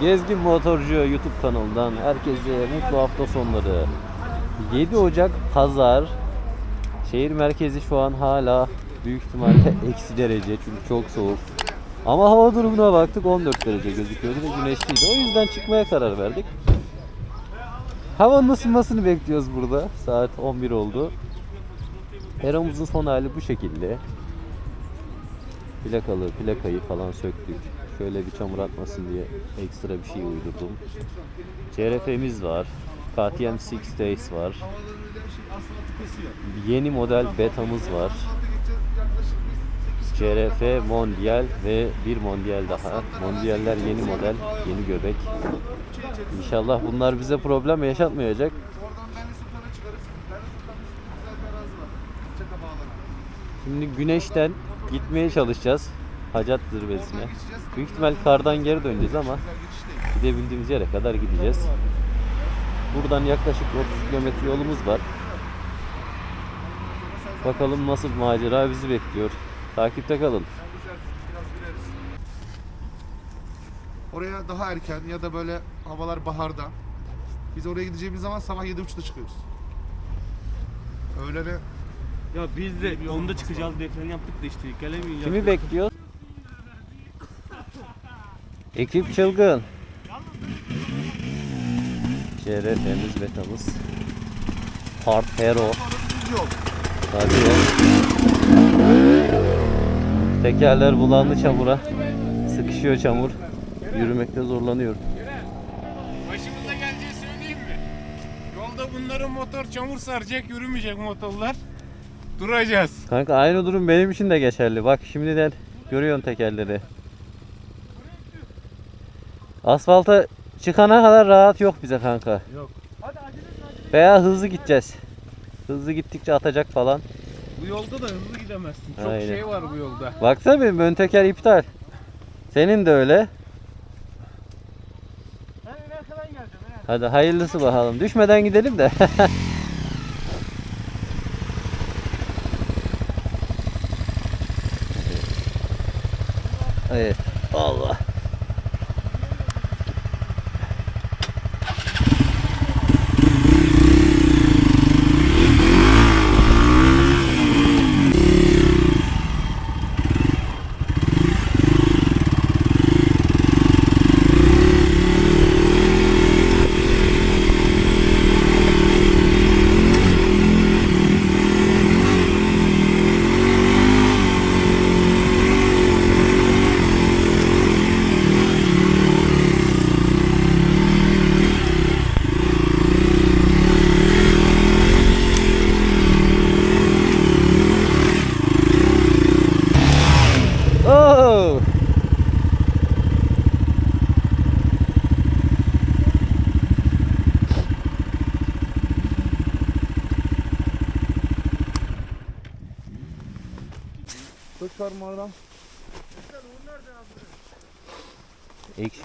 Gezgin Motorcu YouTube kanalından herkese mutlu hafta sonları. 7 Ocak Pazar. Şehir merkezi şu an hala büyük ihtimalle eksi derece çünkü çok soğuk. Ama hava durumuna baktık 14 derece gözüküyordu ve güneşliydi. O yüzden çıkmaya karar verdik. Havanın ısınmasını bekliyoruz burada. Saat 11 oldu. Eramızın son hali bu şekilde. Plakalı plakayı falan söktük. Şöyle bir çamur atmasın diye ekstra bir şey uydurdum. CRF'miz var. KTM 6 Days var. Yeni model betamız var. CRF Mondial ve bir Mondial daha. Mondialler yeni model, yeni göbek. İnşallah bunlar bize problem yaşatmayacak. Şimdi güneşten gitmeye çalışacağız. Hacat zirvesine. Büyük ihtimal kardan geri döneceğiz ama gidebildiğimiz yere kadar gideceğiz. Buradan yaklaşık 30 kilometre yolumuz var. Bakalım nasıl bir macera bizi bekliyor. Takipte kalın. Oraya daha erken ya da böyle havalar baharda. Biz oraya gideceğimiz zaman sabah 7.30'da çıkıyoruz. Öğlene Ya biz de onda çıkacağız diye plan yaptık da işte gelemiyoruz. Kimi bekliyor? Ekip çılgın. CRF'miz betamız. Part Hero. Hadi ya. Tekerler bulandı çamura. Sıkışıyor çamur. Yürümekte zorlanıyor. Başımıza geleceği söyleyeyim mi? Yolda bunların motor çamur saracak, yürümeyecek motorlar. Duracağız. Kanka aynı durum benim için de geçerli. Bak şimdiden görüyorsun tekerleri. Asfalta çıkana kadar rahat yok bize kanka. Yok. Veya hızlı gideceğiz. Hızlı gittikçe atacak falan. Bu yolda da hızlı gidemezsin. Çok Aynen. şey var bu yolda. Baksana benim ön teker iptal. Senin de öyle. Ben en arkadan geleceğim. En Hadi hayırlısı bakalım. Düşmeden gidelim de. evet.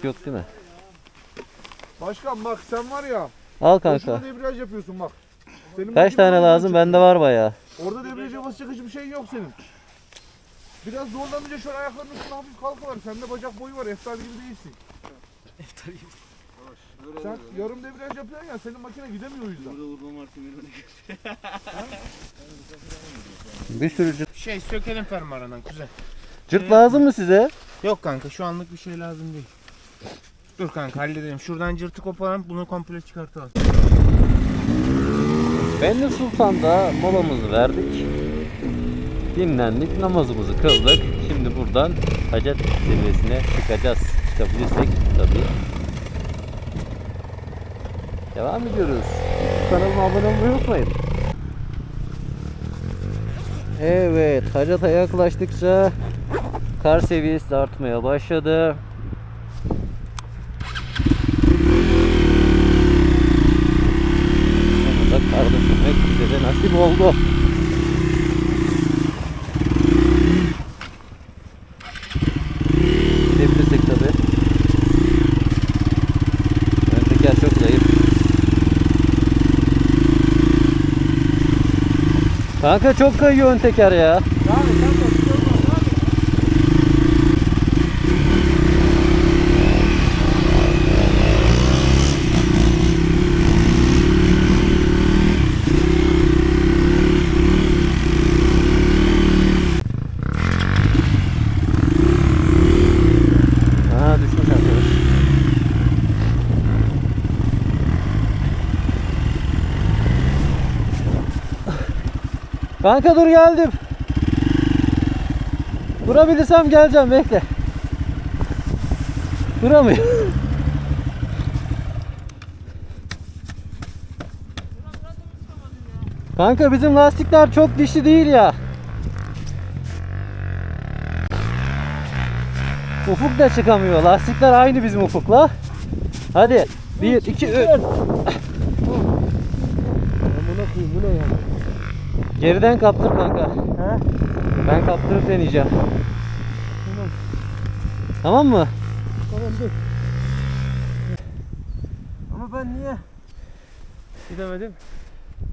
Eksik yok değil mi? Başkan bak sen var ya. Al Boşuna kanka. debriyaj yapıyorsun bak. Senin Kaç makine tane lazım? Bende var bayağı. Orada debriyaja basacak hiçbir şey yok senin. Biraz zorlanınca şöyle ayaklarının üstüne hafif kalkıver. Sende bacak boyu var. Eftal gibi değilsin. Sen yarım debriyaj yapıyorsun ya senin makine gidemiyor o yüzden. Bir sürü cırt. Şey sökelim fermuarından güzel. Cırt lazım mı size? Yok kanka şu anlık bir şey lazım değil. Dur kanka halledelim. Şuradan cırtı koparalım bunu komple çıkartalım. Benli Sultan'da molamızı verdik. Dinlendik, namazımızı kıldık. Şimdi buradan Hacet zirvesine çıkacağız. Çıkabilirsek tabii. Devam ediyoruz. Kanalıma abone olmayı unutmayın. Evet, Hacet'e yaklaştıkça kar seviyesi de artmaya başladı. Nasip oldu. Gidebilirsek tabi. Ön teker çok zayıf. Kanka çok kayıyor ön teker ya. Kanka dur geldim. Durabilirsem geleceğim bekle. Duramıyor. Kanka bizim lastikler çok dişli değil ya. Ufuk da çıkamıyor. Lastikler aynı bizim ufukla. Hadi. 1 2 3. Buna koyayım bu ne ya? Geriden kaptır kanka. Ben kaptırıp deneyeceğim. Tamam mı? Tamam dur. Ama ben niye gidemedim?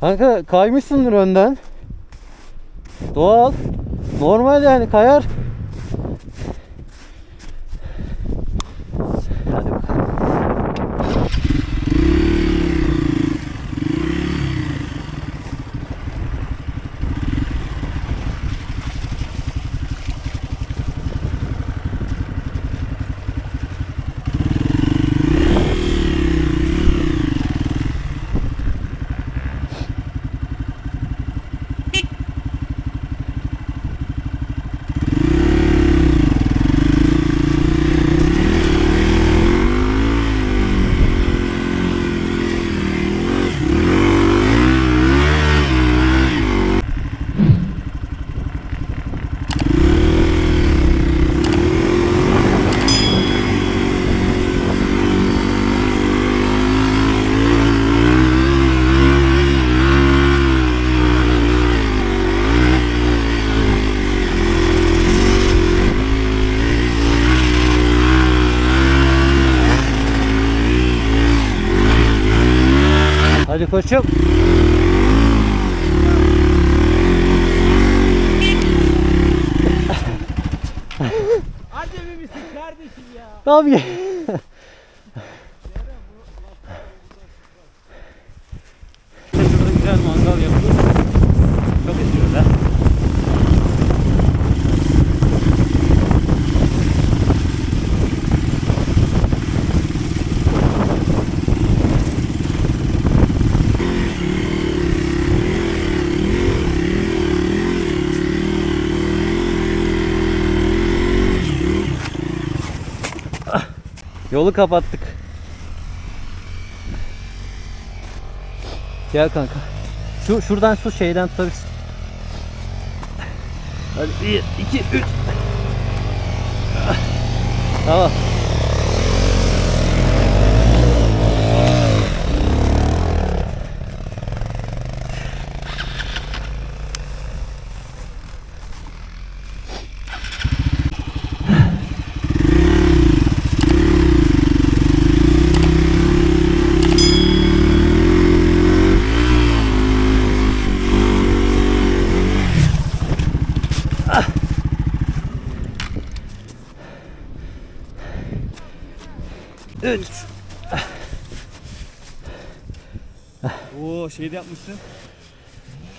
Kanka kaymışsındır önden. Doğal. Normal yani kayar. Hadi bakalım. Hadi koçum. Acemi misin kardeşim ya? Tabii. Şurada güzel mangal yapılır. Çok esiyor da. Yolu kapattık. Gel kanka. Şu şuradan su şeyden tutabilirsin. Hadi 1 2 3. Tamam. Üç. Oo şeyde yapmışsın.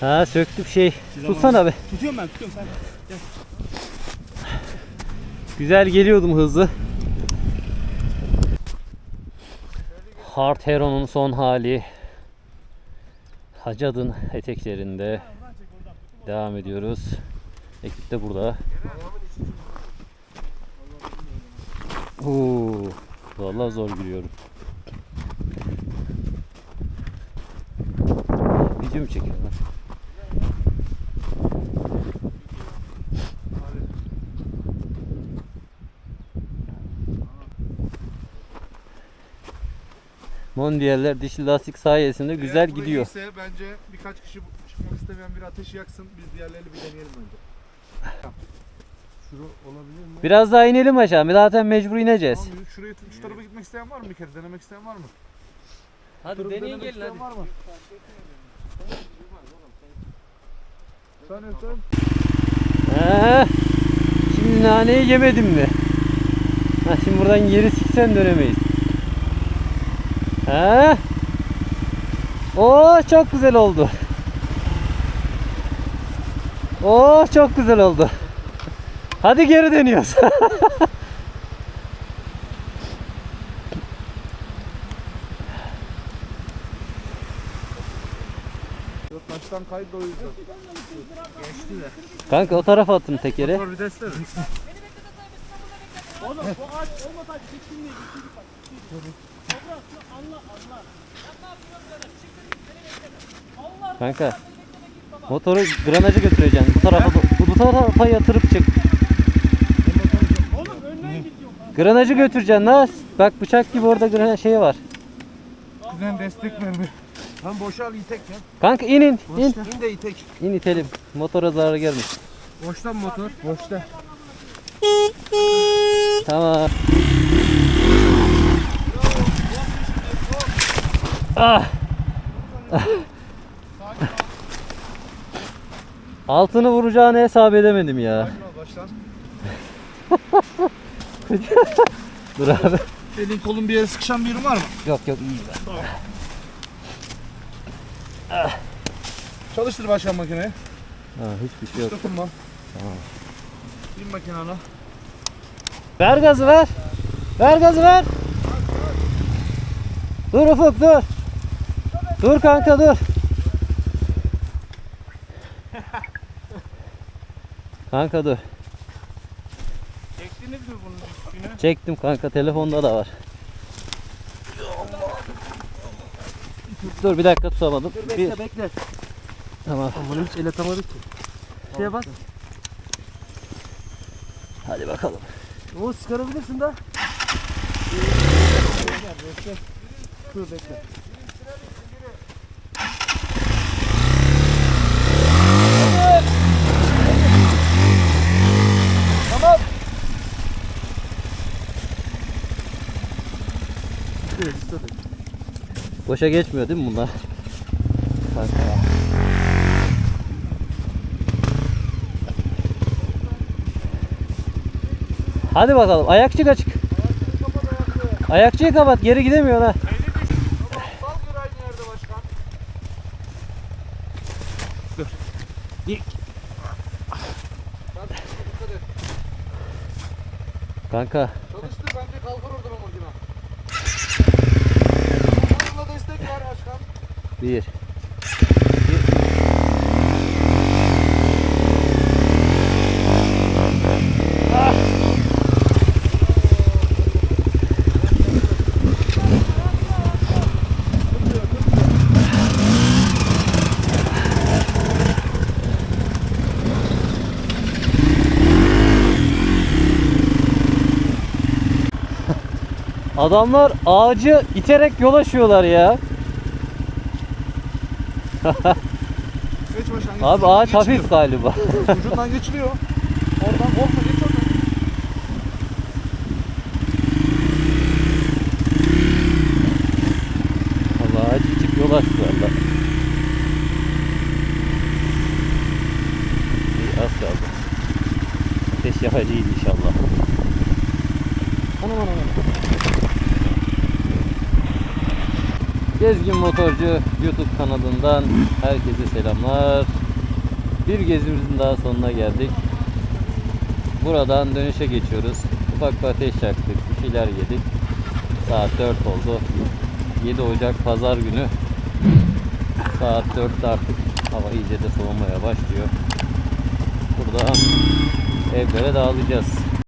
Ha söktük şey. Tutsana be. Tutuyorum ben tutuyorum sen. Güzel geliyordum hızlı. Hard Hero'nun son hali. Hacadın eteklerinde. Devam ediyoruz. Ekip de burada. Oo, vallahi zor giriyorum. Video mu çekiyorsun? lan? Mondialler dişli lastik sayesinde güzel Eğer gidiyor. iyiyse bence birkaç kişi çıkmak istemeyen bir ateş yaksın. Biz diğerlerini bir deneyelim önce. Şuru olabilir mi? Biraz daha inelim aşağı. Zaten mecbur ineceğiz. Tamam, şuraya şu tarafa gitmek isteyen var mı bir kere? Denemek isteyen var mı? Hadi Turu denemek isteyen Var mı? Sen Eftem. He. Şimdi naneyi yemedim mi? Ha, şimdi buradan geri siksen dönemeyiz. He. Oo çok güzel oldu. Oo çok güzel oldu. Hadi geri dönüyoruz. Taştan kaydı o yüzden. Kanka o tarafa attım tekeri. Motor viteste mi? Oğlum bu ağaç olmasaydı gittin diye gittik bak. Allah Allah. Kanka motoru granajı götüreceksin. Bu tarafa bu, bu tarafa yatırıp çık. Oğlum gidiyor. Granajı götüreceksin lan. Bak bıçak gibi orada granaj şey var. Kuzen destek ver Tam boşal itek ya. Kanka in in in. İn de itek. İn itelim. Motora zarar gelmiş. Boştan motor. Boşta. Tamam. Ah. Altını vuracağını hesap edemedim ya. Dur abi. Elin kolun bir yere sıkışan bir yerin var mı? Yok yok iyi Çalıştır başkan makineyi. Ha, hiçbir şey yok. Dokunma. Tamam. Bin makinana. Ver gazı ver. Ver gazı ver. Dur Ufuk dur. Dur kanka dur. Kanka dur. Çektiniz mi üstüne? Çektim kanka telefonda da var. Dur bir dakika tutamadım. bir... bekle. Tamam. Bunu hiç el atamadık ki. Şeye bas. Hadi bakalım. O çıkarabilirsin da. Dur bekle. Boşa geçmiyor değil mi bunlar? Kanka. Hadi bakalım. Ayakçık açık. Ayakçıyı kapat. Geri gidemiyor ha. Kanka. Çalıştır bence kalkar oradan o makine. Motorla destek ver başkan. Bir. Adamlar ağacı iterek yol açıyorlar ya. Geç başkan. geç. Abi ağaç hafif galiba. Ucundan geçiliyor. Oradan korkma geç oradan. Allah ağaç içip yol açtı valla. İyi, Az kaldı. Ateş yakacıydı inşallah. Anam anam anam. Gezgin Motorcu YouTube kanalından herkese selamlar. Bir gezimizin daha sonuna geldik. Buradan dönüşe geçiyoruz. Ufak bir ateş yaktık, bir şeyler yedik. Saat 4 oldu. 7 Ocak Pazar günü. Saat 4'te artık hava iyice de soğumaya başlıyor. Buradan evlere dağılacağız.